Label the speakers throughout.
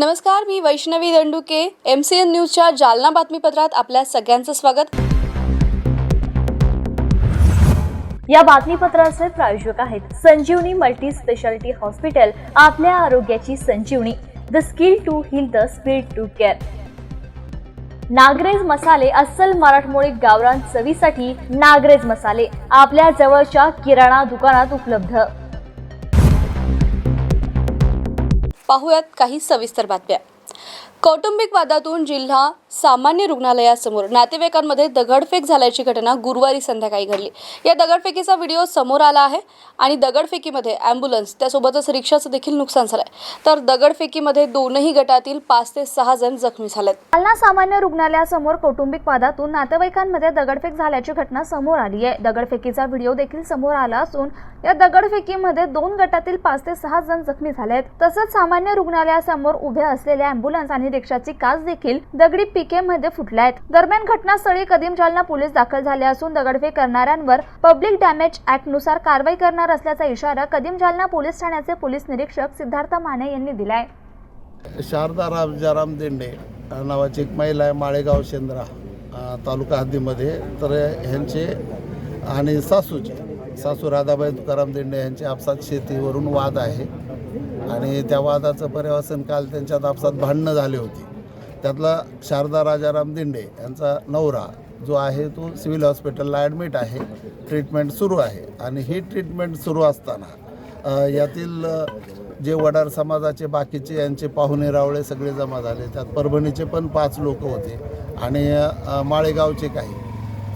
Speaker 1: नमस्कार मी Vaishnavi Danduke M C N न्यूजच्या जालना बातमीपत्रात आपल्या सगळ्यांचं स्वागत.
Speaker 2: या बातमीपत्राचे प्रायोजक आहेत संजीवनी मल्टी स्पेशालिटी हॉस्पिटल आपल्या आरोग्याची Sanjivani the skill to heal the speed to care नागरेज मसाले अस्सल मराठमोळी गावरान चवीसाठी नागरेज मसाले आपल्या जवळच्या किराणा दुकानात उपलब्ध.
Speaker 1: पाहुयात काही सविस्तर बातम्या. कौटुंबिक वादातून जिल्हा सामान्य रुग्णालयासमोर नातेवाईकांमध्ये दगडफेक झाल्याची घटना गुरुवारी संध्याकाळी घडली. या दगडफेकीचा व्हिडिओ समोर आला आहे आणि दगडफेकीमध्ये ॲम्ब्युलन्स त्यासोबतच रिक्षाचं देखील नुकसान झालंय. तर दगडफेकीमध्ये दोनही गटातील पाच ते सहा जण जखमी झालेत.
Speaker 2: जालना सामान्य रुग्णालयासमोर कौटुंबिक वादातून नातेवाईकांमध्ये दगडफेक झाल्याची घटना समोर आली आहे. दगडफेकीचा व्हिडिओ देखील समोर आला असून या दगडफेकीमध्ये दोन गटातील पाच ते सहा जण जखमी झालेत. तसंच सामान्य रुग्णालयासमोर उभ्या असलेल्या ॲम्ब्युलन्स आणि रिक्षाची काच देखील दगडी पीके मध्ये फुटल्या आहेत. दरम्यान घटनास्थळी कदीम जालना पोलीस दाखल झाले असून दगडफेक करणाऱ्यांवर पब्लिक डॅमेज ऍक्टनुसार कारवाई करणार असल्याचा इशारा कदीम जालना पोलीस ठाण्याचे पोलीस निरीक्षक सिद्धार्थ माने यांनी दिलाय.
Speaker 3: शारदा राजाराम देंडे नावाची एक महिला आहे माळेगाव शेंद्रा तालुका हद्दीमध्ये. तर ह्यांचे आणि सासूचे सासू राधाबाई तुकाराम देंडे यांचे आपसात शेतीवरून वाद आहे. आणि त्या वादाचं पर्यवसन काल त्यांच्या आपसात भांडणं झाली होती. त्यातला शारदा राजाराम दिंडे यांचा नवरा जो आहे तो सिव्हिल हॉस्पिटलला ॲडमिट आहे ट्रीटमेंट सुरू आहे आणि ही ट्रीटमेंट सुरू असताना यातील जे वडार समाजाचे बाकीचे यांचे पाहुणे रावळे सगळे जमा झाले. त्यात परभणीचे पण पाच लोक होते आणि माळेगावचे काही.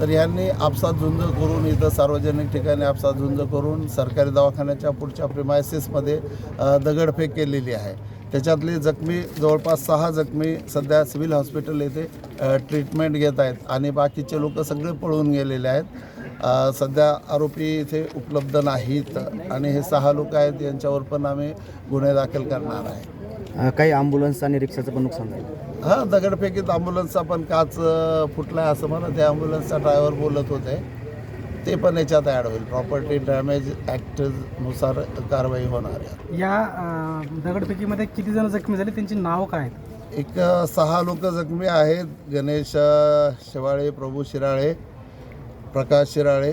Speaker 3: तर यांनी आपसात झुंज करून इथं सार्वजनिक ठिकाणी आपसात झुंज करून सरकारी दवाखान्याच्या पुढच्या प्रिमायसिसमध्ये दगडफेक केलेली आहे. त्याच्यातले जखमी जवळपास सहा जखमी सध्या सिव्हिल हॉस्पिटल येथे ट्रीटमेंट घेत आहेत आणि बाकीचे लोक सगळे पळून गेलेले आहेत. सध्या आरोपी इथे उपलब्ध नाहीत आणि हे सहा लोक आहेत यांच्यावर पण आम्ही गुन्हे दाखल करणार आहे.
Speaker 4: काही ॲम्ब्युलन्स आणि रिक्षाचं पण नुकसान झालं.
Speaker 3: हां दगडफेकीत ॲम्ब्युलन्सचा पण काच फुटला आहे असं म्हणत त्या ॲम्ब्युलन्सचा ड्रायव्हर बोलत होते. ते पण याच्यात ॲड होईल. प्रॉपर्टी डॅमेज ॲक्टनुसार कारवाई होणार आहे.
Speaker 5: या अ, दगडफेकीमध्ये किती जण जखमी झाले? त्यांची नावं काय आहेत?
Speaker 3: एक अ, सहा लोक जखमी आहेत. गणेश अ, शेवाळे प्रभू शिराळे प्रकाश शिराळे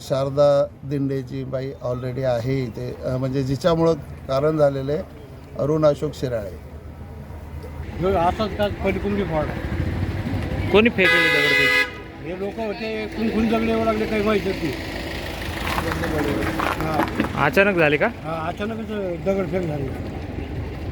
Speaker 3: शारदा दिंडेची बाई ऑलरेडी आहे इथे. अ, म्हणजे जिच्यामुळं कारण झालेलं अरुण अशोक शिराळे.
Speaker 5: जो असंच का पलिकुंडी फॉड. आहे
Speaker 6: कोणी फेकले दगडफेक
Speaker 5: हे लोक होते कुण कुण जगले येऊ लागले काही माहिती नाही हा,
Speaker 6: अचानक झाले का?
Speaker 5: हा, अचानकच दगडफेक झाली.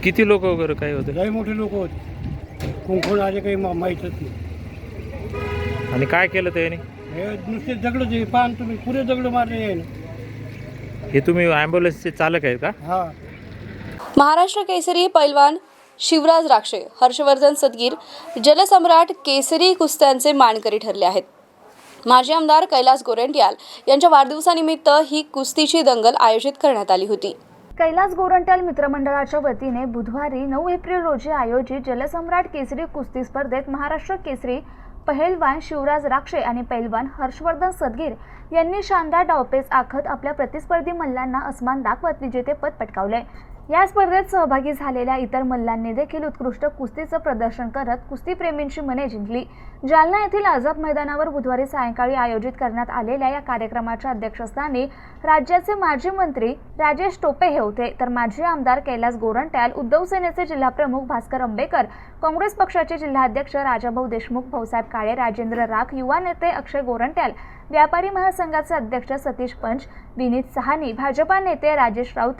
Speaker 6: किती लोक वगैरे काय होते?
Speaker 5: लई मोठे लोक होते. कुंकून आले काही मा- माहीतच नाही
Speaker 6: आणि काय केलं त्याने?
Speaker 5: हे नुसते दगड जे पान तुम्ही पुरे दगड मारले आहे ना
Speaker 6: हे तुम्ही ॲम्ब्युलन्सचे चालक आहेत का?
Speaker 5: हा.
Speaker 1: महाराष्ट्र केसरी पैलवान शिवराज राक्षे हर्षवर्धन सदगीर जलसम्राट केसरी कुस्त्यांचे मानकरी ठरले आहेत. माजी आमदार कैलास गोरंट्याल यांच्या वाढदिवसानिमित्त ही कुस्तीची दंगल आयोजित करण्यात आली होती.
Speaker 2: कैलास गोरंट्याल मित्रमंडळाच्या वतीने बुधवारी नऊ एप्रिल रोजी आयोजित जलसम्राट केसरी कुस्ती स्पर्धेत महाराष्ट्र केसरी पहिलवान शिवराज राक्षे आणि पैलवान हर्षवर्धन सदगीर यांनी शानदार डावपेच आखत आपल्या प्रतिस्पर्धी मल्लांना अस्मान दाखवत विजेतेपद पटकावले. या स्पर्धेत सहभागी झालेल्या इतर मल्लांनी देखील उत्कृष्ट कुस्तीचं प्रदर्शन करत कुस्तीप्रेमींची मने जिंकली. जालना येथील आझाद मैदानावर बुधवारी सायंकाळी आयोजित करण्यात आलेल्या या कार्यक्रमाच्या अध्यक्षस्थानी राज्याचे माजी मंत्री राजेश टोपे हे होते. तर माजी आमदार कैलास गोरंट्याल उद्धव सेनेचे जिल्हाप्रमुख भास्कर आंबेकर काँग्रेस पक्षाचे जिल्हाध्यक्ष राजाभाऊ देशमुख भाऊसाहेब काळे राजेंद्र राख युवा नेते अक्षय गोरंट्याल व्यापारी महासंघाचे अध्यक्ष सतीश पंच विनीत सहानी भाजपा नेते राजेश राऊत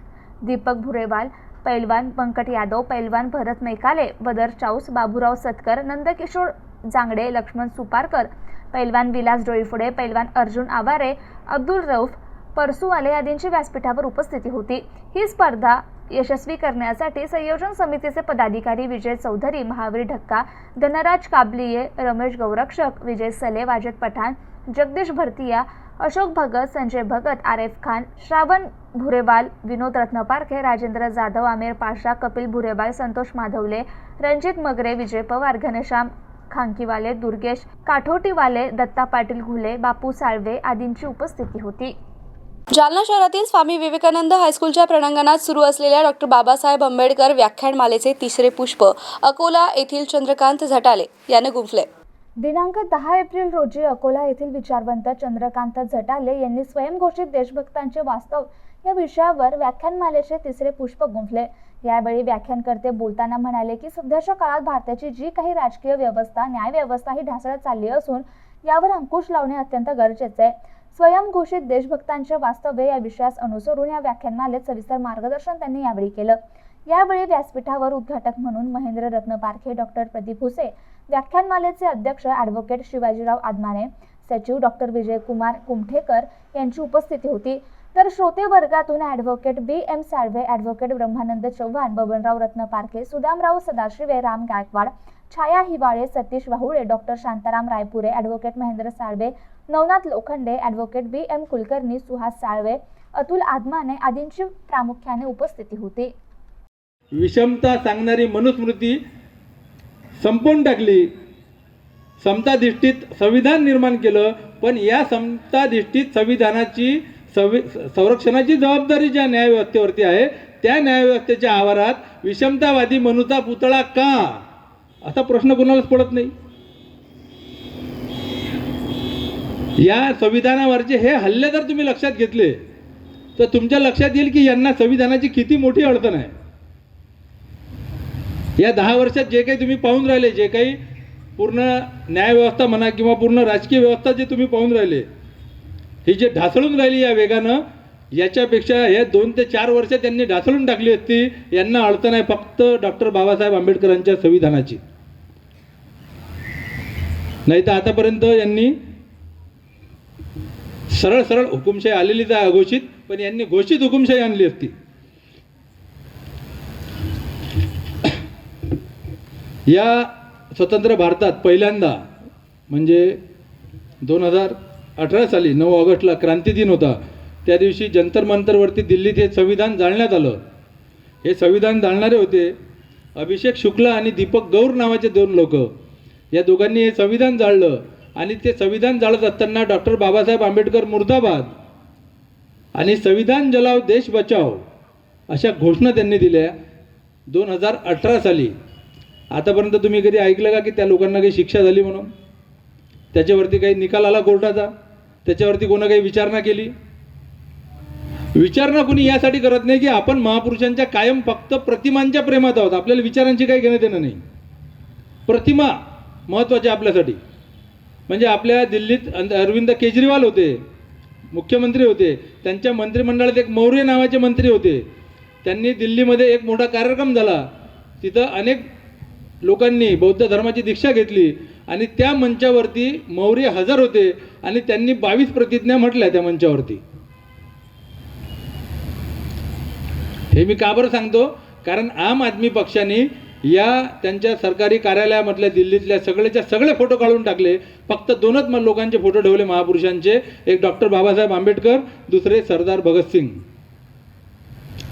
Speaker 2: दीपक भुरेवाल पैलवान पंकट यादव पैलवान भरत मैकाले बदर चाऊस बाबूराव सतकर नंदकिशोर जांगडे लक्ष्मण सुपारकर पैलवान विलास डोईफुडे पैलवान अर्जुन आवारे अब्दुल रौफ परसुवाले आदींची व्यासपीठावर उपस्थिती होती. ही स्पर्धा यशस्वी करण्यासाठी संयोजन समितीचे पदाधिकारी विजय चौधरी महावीर ढक्का धनराज काबलिये रमेश गौरक्षक विजय सले वाजद पठाण जगदीश भरतिया अशोक भगत संजय भगत आरेफ खान श्रावण भुरेबाल विनोद रत्नपारखे राजेंद्र जाधव आमिर पाशा कपिल भुरेबाल संतोष माधवले रणजित मगरे विजय पवार घनश्याम खांकीवाले दुर्गेश काठोटीवाले दत्ता पाटील घुले बापू साळवे आदींची उपस्थिती होती.
Speaker 1: जालना शहरातील स्वामी विवेकानंद हायस्कूलच्या प्रांगणात सुरू असलेल्या डॉक्टर बाबासाहेब आंबेडकर व्याख्यानमालेचे तिसरे पुष्प अकोला येथील चंद्रकांत झटाले याने गुंफले.
Speaker 2: दिनांक दहा एप्रिल रोजी अकोला येथील विचारवंत चंद्रकांत झटाले यांनी स्वयंघोषित देशभक्तांचे वास्तव या विषयावर व्याख्यानमालेचे तिसरे पुष्प गुंफले. यावेळी व्याख्यानकर्ते बोलताना म्हणाले की सध्याच्या काळात भारताची जी काही राजकीय व्यवस्था न्यायव्यवस्था ही ढासळत चालली असून यावर अंकुश लावणे अत्यंत गरजेचे आहे. स्वयंघोषित देशभक्तांचे वास्तव्य या विषयास अनुसरून या व्याख्यानमालेत सविस्तर मार्गदर्शन त्यांनी यावेळी केलं. यावेळी व्यासपीठावर उद्घाटक म्हणून महेंद्र रत्न पारखे डॉक्टर प्रदीप हुसे व्याख्यानमालेचे अध्यक्ष ॲडव्होकेट शिवाजीराव आदमाने सचिव डॉक्टर विजयकुमार कुमठेकर यांची उपस्थिती होती. तर श्रोते वर्गातून advocate B M Salve advocate Brahmanand Chavan Babanrao Ratna Parkhe Sudamrao Sadashive Ram Gaikwad Chhaya Hiwale Satish Wahule doctor Shantaram Raipure advocate Mahendra Salve Navnath Lokhande advocate B M Kulkarni Suhas Salve Atul Adamane आदींची प्रामुख्याने उपस्थिती होती.
Speaker 7: विषमता सांगणारी मनुस्मृती संपवून टाकली. समताधिष्ठित संविधान निर्माण केलं पण या समताधिष्ठित संविधानाची संवि संरक्षणाची जबाबदारी ज्या न्यायव्यवस्थेवरती आहे त्या न्यायव्यवस्थेच्या आवारात विषमतावादी मनुचा पुतळा का? असा प्रश्न कोणालाच पडत नाही. या संविधानावरचे हे हल्ले जर तुम्ही लक्षात घेतले तर तुमच्या लक्षात येईल की यांना संविधानाची किती मोठी अडचण आहे. या दहा वर्षात जे काही तुम्ही पाहून राहिले जे काही पूर्ण न्यायव्यवस्था म्हणा किंवा पूर्ण राजकीय व्यवस्था जे तुम्ही पाहून राहिले ही जे ढासळून राहिली या वेगानं याच्यापेक्षा हे दोन ते चार वर्ष त्यांनी ढासळून टाकली असती यांना अडचण आहे फक्त डॉक्टर बाबासाहेब आंबेडकरांच्या संविधानाची. नाही तर आतापर्यंत यांनी सरळ सरळ हुकुमशाही आलेलीच आहे अघोषित पण यांनी घोषित हुकुमशाही आणली असती. या स्वतंत्र भारतात पहिल्यांदा म्हणजे दोन हजार अठरा साली नऊ ऑगस्टला क्रांती दिन होता त्या दिवशी जंतर मंतरवरती दिल्लीत हे संविधान जाळण्यात आलं. हे संविधान जाळणारे होते अभिषेक शुक्ला आणि दीपक गौर नावाचे दोन लोक. या दोघांनी हे संविधान जाळलं आणि ते संविधान जाळत असताना डॉक्टर बाबासाहेब आंबेडकर मुर्दाबाद आणि संविधान जलाव देश बचाव अशा घोषणा त्यांनी दिल्या दोन हजार अठरा साली. आतापर्यंत तुम्ही कधी ऐकलं का की त्या लोकांना काही शिक्षा झाली म्हणून? त्याच्यावरती काही निकाल आला कोर्टाचा? त्याच्यावरती कोणा काही विचारणा केली? विचारणा कोणी यासाठी करत नाही की आपण महापुरुषांच्या कायम फक्त प्रतिमांच्या प्रेमात आहोत. आपल्याला विचारांची काही घेणं देणं नाही. प्रतिमा महत्त्वाच्या आपल्यासाठी. म्हणजे आपल्या दिल्लीत अरविंद केजरीवाल होते मुख्यमंत्री होते त्यांच्या मंत्रिमंडळात एक मौर्य नावाचे मंत्री होते. त्यांनी दिल्लीमध्ये एक मोठा कार्यक्रम झाला. तिथं अनेक लोकांनी बौद्ध धर्माची दीक्षा घेतली आणि त्या मंचावरती मौर्य हजर होते आणि त्यांनी बावीस प्रतिज्ञा म्हटल्या त्या मंचावरती. हे मी का बरं सांगतो? कारण आम आदमी पक्षाने या त्यांच्या सरकारी कार्यालयामधल्या दिल्लीतल्या सगळेच्या सगळे फोटो काढून टाकले. फक्त दोनच म- लोकांचे फोटो ठेवले महापुरुषांचे. एक डॉक्टर बाबासाहेब आंबेडकर दुसरे सरदार भगतसिंग.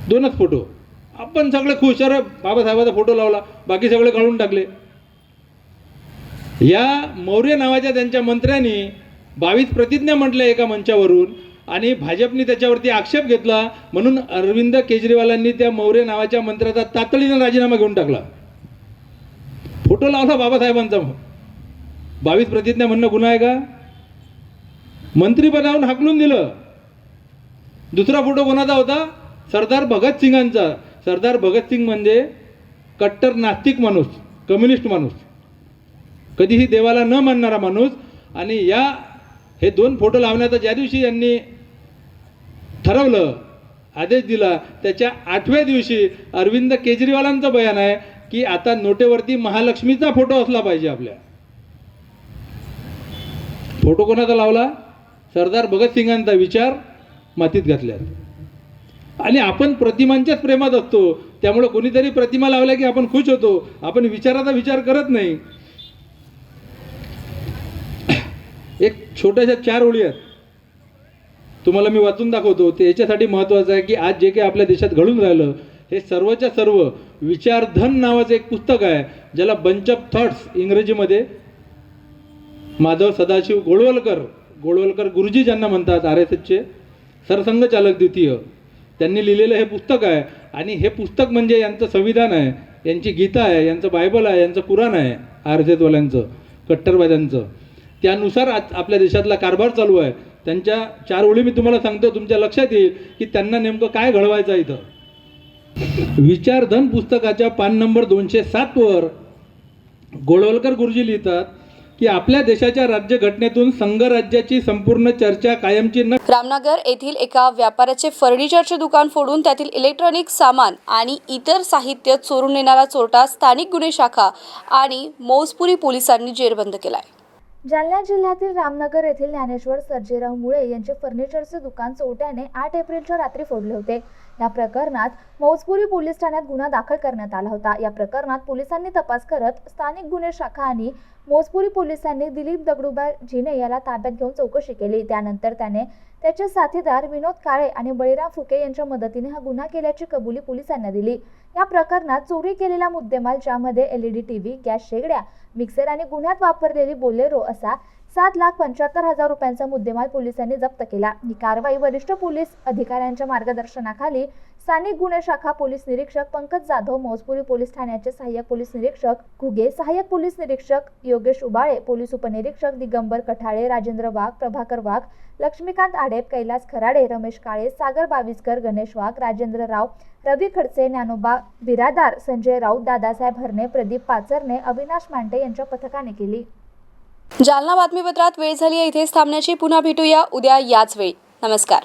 Speaker 7: दोनच फोटो. आपण सगळे खुश. अरे बाबासाहेबाचा फोटो लावला. बाकी सगळे काढून टाकले. या मौर्य नावाच्या त्यांच्या मंत्र्यांनी बावीस प्रतिज्ञा म्हटल्या एका मंचावरून आणि भाजपने त्याच्यावरती आक्षेप घेतला. म्हणून अरविंद केजरीवालांनी त्या मौर्य नावाच्या मंत्र्याचा तातडीनं राजीनामा घेऊन टाकला. फोटो लावला बाबासाहेबांचा बावीस प्रतिज्ञा म्हणणं गुन्हा आहे का? मंत्रीपदावरून हाकलून दिलं. दुसरा फोटो कोणाचा होता? सरदार भगतसिंगांचा. सरदार भगतसिंग म्हणजे कट्टर नास्तिक माणूस कम्युनिस्ट माणूस. कधीही देवाला न मानणारा माणूस आणि या हे दोन फोटो लावण्याचा ज्या दिवशी यांनी ठरवलं आदेश दिला त्याच्या आठव्या दिवशी अरविंद केजरीवालांचं बयान आहे की आता नोटेवरती महालक्ष्मीचा फोटो असला पाहिजे आपल्या. फोटो कोणाचा लावला? सरदार भगतसिंगांचा विचार मातीत घातल्यात. आणि आपण प्रतिमांच्याच प्रेमात असतो. त्यामुळे कोणीतरी प्रतिमा लावल्या की आपण खुश होतो. आपण विचाराचा विचार करत नाही. एक छोट्याशा चार ओळी आहेत. तुम्हाला मी वाचून दाखवतो. ते याच्यासाठी महत्त्वाचं आहे की आज जे काही आपल्या देशात घडून राहिलं हे सर्वच्या सर्व विचारधन नावाचं एक पुस्तक आहे ज्याला बंच ऑफ थॉट्स इंग्रजीमध्ये माधव सदाशिव गोळवलकर गोळवलकर गुरुजी ज्यांना म्हणतात आर एस एसचे सरसंघचालक द्वितीय. त्यांनी लिहिलेलं हे पुस्तक आहे. आणि हे पुस्तक म्हणजे यांचं संविधान आहे. यांची गीता आहे यांचं बायबल आहे यांचं कुराण आहे आरजेतवाल्यांचं कट्टरवाद्यांचं. त्यानुसार आज आपल्या देशातला कारभार चालू आहे. त्यांच्या चार ओळी मी तुम्हाला सांगतो तुमच्या लक्षात येईल की त्यांना नेमकं काय घडवायचं इथं. विचारधन पुस्तकाच्या पान नंबर दोनशे सातवर गोळवलकर गुरुजी लिहितात की आपल्या देशाच्या राज्यघटनेतून संघराज्याची संपूर्ण चर्चा कायमची न
Speaker 1: रामनगर येथील एका व्यापाऱ्याचे फर्निचरचे दुकान फोडून त्यातील इलेक्ट्रॉनिक सामान आणि इतर साहित्य चोरून नेणारा चोरटा स्थानिक गुन्हे शाखा आणि मौजपुरी पोलिसांनी जेरबंद केलाय.
Speaker 2: जालना जिल्ह्यातील रामनगर येथील ज्ञानेश्वर सर्जेराव मुळे यांचे फर्निचरचे दुकान चोरट्याने आठ एप्रिलच्या रात्री फोडले होते. या प्रकरणात मौजपुरी पोलीस ठाण्यात गुन्हा दाखल करण्यात आला होता. या प्रकरणात पोलिसांनी तपास करत स्थानिक गुन्हे शाखा आणि मौजपुरी पोलिसांनी दिलीप दगडूबा झिने याला ताब्यात घेऊन चौकशी केली. त्यानंतर त्याने त्याचे साथीदार विनोद काळे आणि बळीराम फुके यांच्या मदतीने हा गुन्हा केल्याची कबुली पोलिसांना दिली. या प्रकरणात चोरी केलेला मुद्देमाल ज्यामध्ये एलईडी टीव्ही गॅस शेगड्या मिक्सर आणि गुन्ह्यात वापरलेली बोलेरो असा सात लाख पंच्याहत्तर हजार रुपयांचा मुद्देमाल पोलिसांनी जप्त केला. ही कारवाई वरिष्ठ पोलीस अधिकाऱ्यांच्या मार्गदर्शनाखाली स्थानिक गुन्हे शाखा पोलीस निरीक्षक पंकज जाधव मौजपुरी पोलीस ठाण्याचे सहाय्यक पोलीस निरीक्षक घुगे सहाय्यक पोलीस निरीक्षक योगेश उबाळे पोलीस उपनिरीक्षक दिगंबर कठाळे राजेंद्र वाघ प्रभाकर वाघ लक्ष्मीकांत आडेप कैलास खराडे रमेश काळे सागर बाविस्कर गणेश वाघ राजेंद्र राव रवी खडसे ज्ञानोबा बिरादार संजय राऊत दादासाहेब हरणे प्रदीप पाचरणे अविनाश मांडे यांच्या पथकाने केली.
Speaker 1: जालना बातमीपत्रात वेळ झाली इथेच थांबण्याची पुन्हा भेटूया उद्या याच वेळी. नमस्कार.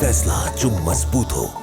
Speaker 8: फैसला जो मजबूत हो।